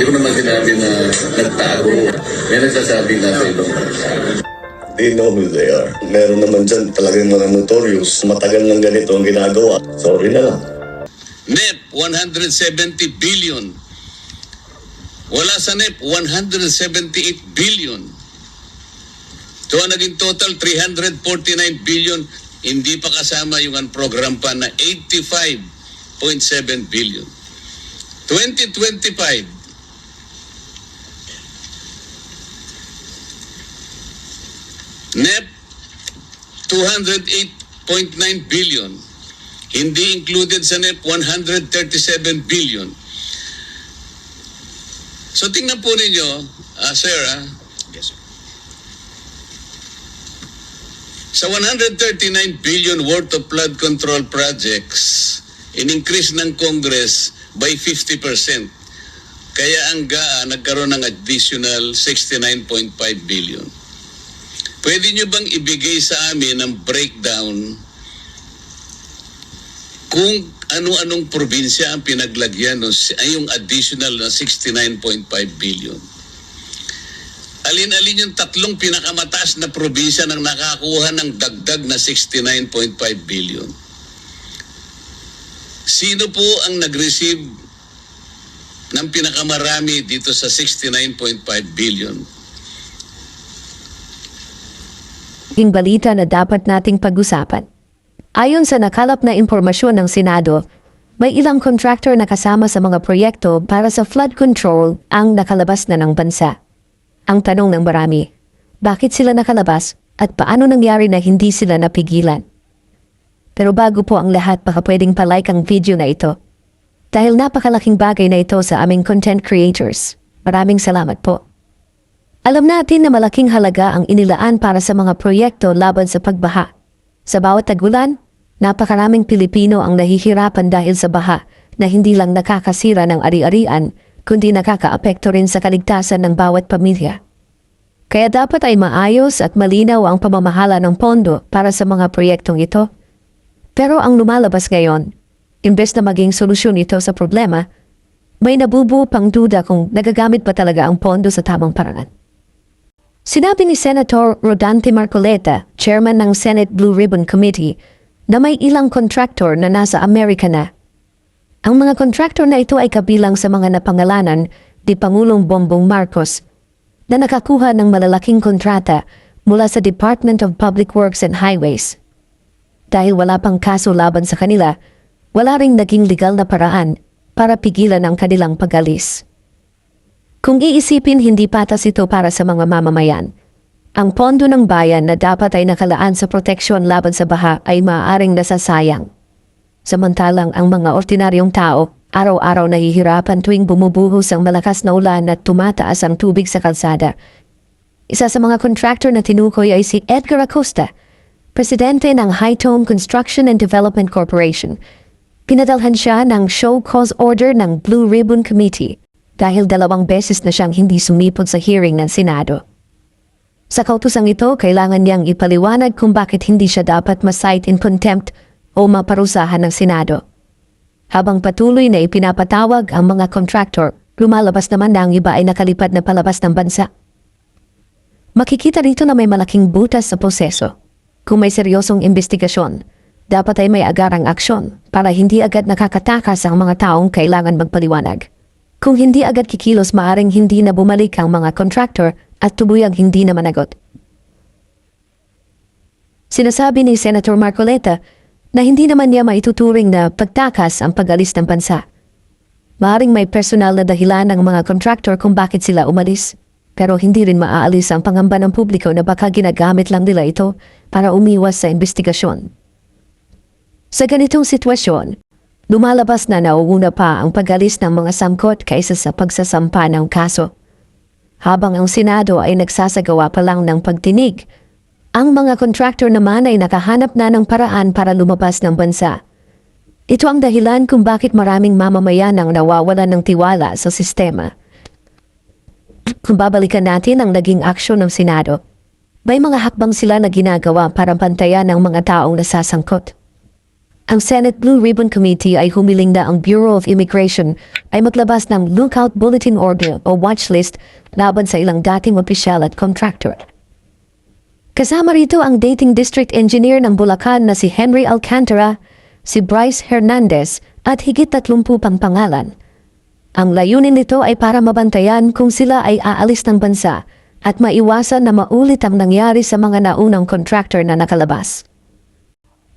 Hindi ko naman sinabi na nagtago. May nagsasabi na sa ibang bansa. They know who they are. Meron naman dyan talagang mga notorious. Matagal lang ganito ang ginagawa. Sorry na lang. NEP, 170 billion. Wala sa NEP, 178 billion. So, ang naging total, 349 billion. Hindi pa kasama yung ang program pa na 85.7 billion. 2025, NEP, 208.9 billion. Hindi included sa NEP 137 billion. So tingnan po ninyo, sir, ah, Yes, sir. sa 139 billion worth of flood control projects, in-increase ng Congress by 50%. Kaya ang GAA nagkaroon ng additional 69.5 billion. Pwede nyo bang ibigay sa amin ng breakdown kung ano-anong probinsya ang pinaglagyan ng yung additional na 69.5 billion. Alin-alin yung tatlong pinakamataas na probinsya nang nakakuha ng dagdag na 69.5 billion. Sino po ang nag-receive ng pinakamarami dito sa 69.5 billion? Yung balita na dapat nating pag-usapan. Ayon sa nakalap na impormasyon ng Senado, may ilang contractor na kasama sa mga proyekto para sa flood control ang nakalabas na ng bansa. Ang tanong ng marami, bakit sila nakalabas at paano nangyari na hindi sila napigilan? Pero bago po ang lahat, baka pwedeng palike ang video na ito. Dahil napakalaking bagay na ito sa aming content creators. Maraming salamat po. Alam natin na malaking halaga ang inilaan para sa mga proyekto laban sa pagbaha. Sa bawat tagulan, napakaraming Pilipino ang nahihirapan dahil sa baha na hindi lang nakakasira ng ari-arian, kundi nakakaapekto rin sa kaligtasan ng bawat pamilya. Kaya dapat ay maayos at malinaw ang pamamahala ng pondo para sa mga proyektong ito. Pero ang lumalabas ngayon, imbes na maging solusyon ito sa problema, may nabubuo pang duda kung nagagamit pa talaga ang pondo sa tamang paraan. Sinabi ni Senator Rodante Marcoleta, chairman ng Senate Blue Ribbon Committee, na may ilang contractor na nasa Amerika na. Ang mga contractor na ito ay kabilang sa mga napangalanan ni Pangulong Bongbong Marcos na nakakuha ng malalaking kontrata mula sa Department of Public Works and Highways. Dahil wala pang kaso laban sa kanila, wala ring naging legal na paraan para pigilan ang kanilang pag-alis. Kung iisipin hindi patas ito para sa mga mamamayan, ang pondo ng bayan na dapat ay nakalaan sa proteksyon laban sa baha ay maaaring nasasayang. Samantalang ang mga ordinaryong tao, araw-araw nahihirapan tuwing bumubuhos ang malakas na ulan at tumataas ang tubig sa kalsada. Isa sa mga contractor na tinukoy ay si Edgar Acosta, presidente ng Hightone Construction and Development Corporation. Pinadalhan siya ng show cause order ng Blue Ribbon Committee dahil dalawang beses na siyang hindi sumipot sa hearing ng Senado. Sa kautusang ito, kailangan niyang ipaliwanag kung bakit hindi siya dapat ma-cite in contempt o maparusahan ng Senado. Habang patuloy na ipinapatawag ang mga contractor, lumalabas naman na ang iba ay nakalipad na palabas ng bansa. Makikita rito na may malaking butas sa proseso. Kung may seryosong investigasyon, dapat ay may agarang aksyon para hindi agad nakakatakas ang mga taong kailangan magpaliwanag. Kung hindi agad kikilos, maaring hindi na bumalik ang mga contractor at tubuyang hindi na managot. Sinasabi ni Senator Marcoleta na hindi naman niya maituturing na pagtakas ang pag-alis ng bansa. Maaring may personal na dahilan ng mga contractor kung bakit sila umalis. Pero hindi rin maaalis ang pangamba ng publiko na baka ginagamit lang nila ito para umiwas sa investigasyon. Sa ganitong sitwasyon, lumalabas na nauuna pa ang pag-alis ng mga sangkot kaysa sa pagsasampa ng kaso. Habang ang Senado ay nagsasagawa pa lang ng pagtinig, ang mga contractor naman ay nakahanap na ng paraan para lumabas ng bansa. Ito ang dahilan kung bakit maraming mamamayan ang nawawalan ng tiwala sa sistema. Kung babalikan natin ang naging aksyon ng Senado, may mga hakbang sila na ginagawa para pantayan ang mga taong nasasangkot. Ang Senate Blue Ribbon Committee ay humiling na ang Bureau of Immigration ay maglabas ng Lookout Bulletin Order o watch list laban sa ilang dating opisyal at contractor. Kasama rito ang dating district engineer ng Bulacan na si Henry Alcantara, si Bryce Hernandez at higit 30 pang pangalan. Ang layunin nito ay para mabantayan kung sila ay aalis ng bansa at maiwasan na maulit ang nangyari sa mga naunang contractor na nakalabas.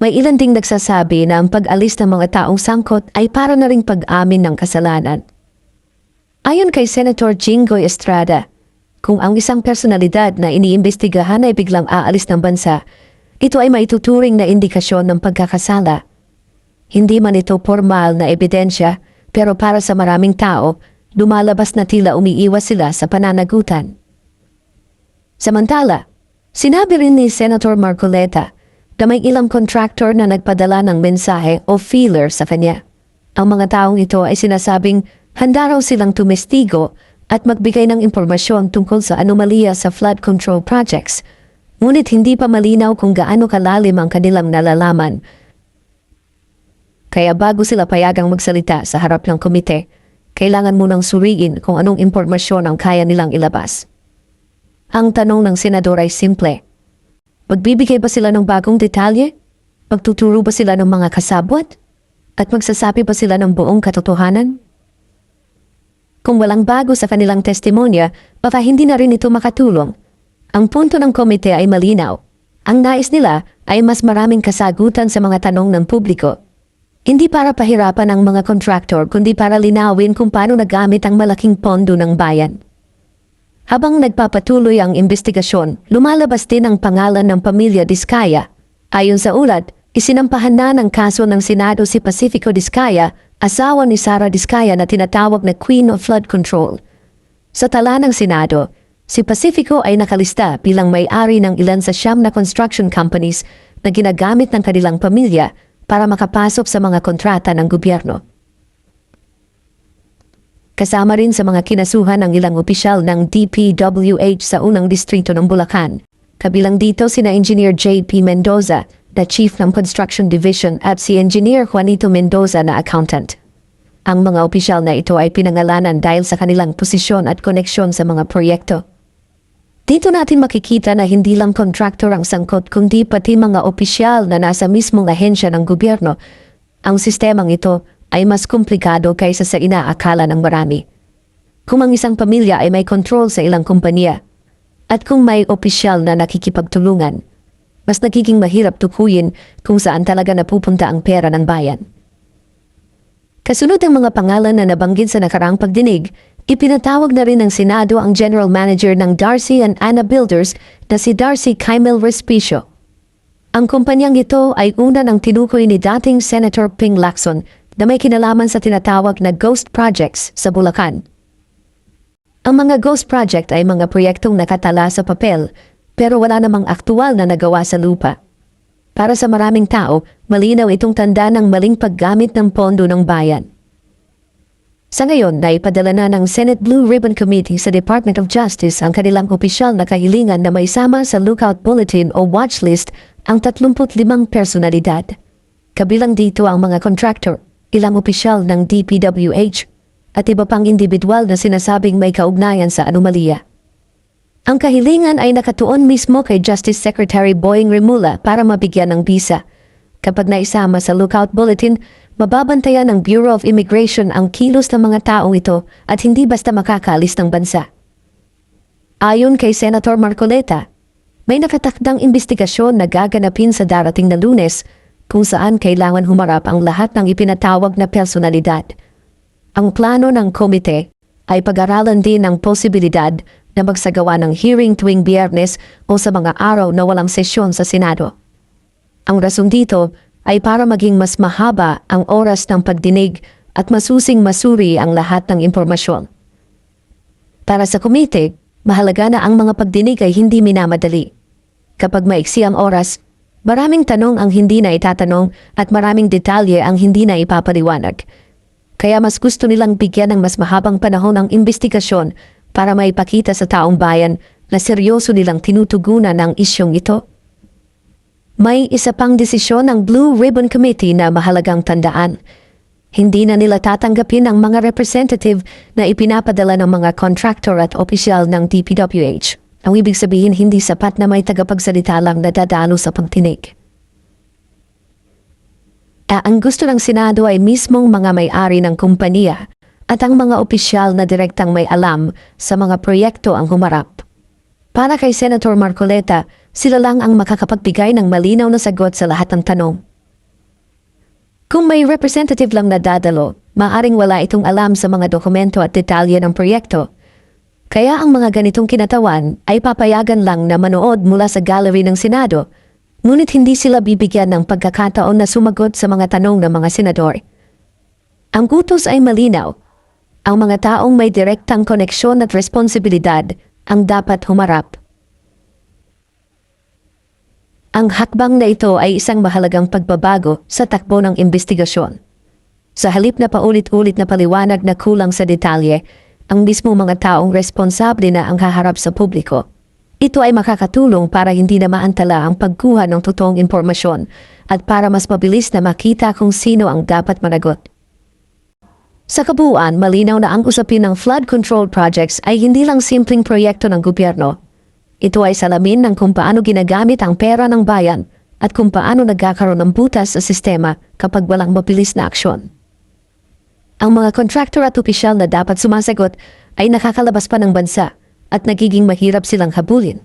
May ilan ding nagsasabi na ang pag-alis ng mga taong sangkot ay para na ring pag-amin ng kasalanan. Ayon kay Senator Jingoy Estrada, kung ang isang personalidad na iniimbestigahan ay biglang aalis ng bansa, ito ay maituturing na indikasyon ng pagkakasala. Hindi man ito formal na ebidensya, pero para sa maraming tao, lumalabas na tila umiiwas sila sa pananagutan. Samantala, sinabi rin ni Senator Marcoleta na may ilang contractor na nagpadala ng mensahe o feeler sa kanya. Ang mga taong ito ay sinasabing handa raw silang tumestigo at magbigay ng impormasyon tungkol sa anomalya sa flood control projects. Ngunit hindi pa malinaw kung gaano kalalim ang kanilang nalalaman. Kaya bago sila payagang magsalita sa harap ng komite, kailangan munang suriin kung anong impormasyon ang kaya nilang ilabas. Ang tanong ng senador ay simple. Magbibigay ba sila ng bagong detalye? Magtuturo ba sila ng mga kasabwat? At magsasabi ba sila ng buong katotohanan? Kung walang bago sa kanilang testimonya, baka hindi na rin ito makatulong. Ang punto ng komite ay malinaw. Ang nais nila ay mas maraming kasagutan sa mga tanong ng publiko. Hindi para pahirapan ang mga contractor kundi para linawin kung paano nagamit ang malaking pondo ng bayan. Habang nagpapatuloy ang investigasyon, lumalabas din ang pangalan ng pamilya Diskaya. Ayon sa ulat, isinampahan na ng kaso ng Senado si Pacifico Diskaya, asawa ni Sara Diskaya na tinatawag na Queen of Flood Control. Sa tala ng Senado, si Pacifico ay nakalista bilang may-ari ng ilan sa siyam na construction companies na ginagamit ng kanilang pamilya para makapasok sa mga kontrata ng gobyerno. Kasama rin sa mga kinasuhan ang ilang opisyal ng DPWH sa unang distrito ng Bulacan. Kabilang dito sina Engineer J.P. Mendoza, na Chief ng Construction Division at si Engineer Juanito Mendoza na accountant. Ang mga opisyal na ito ay pinangalanan dahil sa kanilang posisyon at koneksyon sa mga proyekto. Dito natin makikita na hindi lang contractor ang sangkot kundi pati mga opisyal na nasa mismong ahensya ng gobyerno. Ang sistemang ito ay mas komplikado kaysa sa inaakala ng marami. Kung ang isang pamilya ay may control sa ilang kumpanya, at kung may opisyal na nakikipagtulungan, mas nagiging mahirap tukuyin kung saan talaga napupunta ang pera ng bayan. Kasunod ang mga pangalan na nabanggit sa nakaraang pagdinig, ipinatawag na rin ng Senado ang General Manager ng Darcy and Anna Builders na si Darcy Kymel Respicio. Ang kumpanyang ito ay una ng tinukoy ni dating Senator Ping Lacson na may kinalaman sa tinatawag na ghost projects sa Bulacan. Ang mga ghost project ay mga proyektong nakatala sa papel pero wala namang aktual na nagawa sa lupa. Para sa maraming tao, malinaw itong tanda ng maling paggamit ng pondo ng bayan. Sa ngayon, naipadala na ng Senate Blue Ribbon Committee sa Department of Justice ang kanilang opisyal na kahilingan na may sama sa lookout bulletin o watch list ang 35 personalidad. Kabilang dito ang mga contractor, ilang opisyal ng DPWH, at iba pang individual na sinasabing may kaugnayan sa anomalya. Ang kahilingan ay nakatuon mismo kay Justice Secretary Boying Remula para mabigyan ng bisa. Kapag naisama sa lookout bulletin, mababantayan ng Bureau of Immigration ang kilos ng mga taong ito at hindi basta makakalis ng bansa. Ayon kay Senator Marcoleta, may nakatakdang investigasyon na gaganapin sa darating na lunes kung saan kailangan humarap ang lahat ng ipinatawag na personalidad. Ang plano ng komite ay pag-aralan din ang posibilidad na magsagawa ng hearing tuwing biyernes o sa mga araw na walang sesyon sa Senado. Ang rason dito ay para maging mas mahaba ang oras ng pagdinig at masusing masuri ang lahat ng impormasyon. Para sa komite, mahalaga na ang mga pagdinig ay hindi minamadali. Kapag maiksi ang oras, maraming tanong ang hindi na itatanong at maraming detalye ang hindi na ipapaliwanag. Kaya mas gusto nilang bigyan ng mas mahabang panahon ang investigasyon para maipakita sa taong bayan na seryoso nilang tinutugunan ang isyong ito. May isa pang desisyon ng Blue Ribbon Committee na mahalagang tandaan. Hindi na nila tatanggapin ang mga representative na ipinapadala ng mga contractor at opisyal ng DPWH. Ang ibig sabihin hindi sapat na may tagapagsalita lang na dadalo sa pagtinig. Ah, ang gusto ng Senado ay mismong mga may-ari ng kumpanya at ang mga opisyal na direktang may alam sa mga proyekto ang humarap. Para kay Senator Marcoleta, sila lang ang makakapagbigay ng malinaw na sagot sa lahat ng tanong. Kung may representative lang na dadalo, maaring wala itong alam sa mga dokumento at detalye ng proyekto. Kaya ang mga ganitong kinatawan ay papayagan lang na manood mula sa gallery ng Senado, ngunit hindi sila bibigyan ng pagkakataon na sumagot sa mga tanong ng mga senador. Ang utos ay malinaw. Ang mga taong may direktang koneksyon at responsibilidad ang dapat humarap. Ang hakbang na ito ay isang mahalagang pagbabago sa takbo ng investigasyon. Sa halip na paulit-ulit na paliwanag na kulang sa detalye, ang mismo mga taong responsable na ang haharap sa publiko. Ito ay makakatulong para hindi na maantala ang pagkuha ng totoong impormasyon at para mas mabilis na makita kung sino ang dapat managot. Sa kabuuan, malinaw na ang usapin ng flood control projects ay hindi lang simpleng proyekto ng gobyerno. Ito ay salamin ng kung paano ginagamit ang pera ng bayan at kung paano nagkakaroon ng butas sa sistema kapag walang mabilis na aksyon. Ang mga contractor at opisyal na dapat sumasagot ay nakakalabas pa ng bansa at nagiging mahirap silang habulin.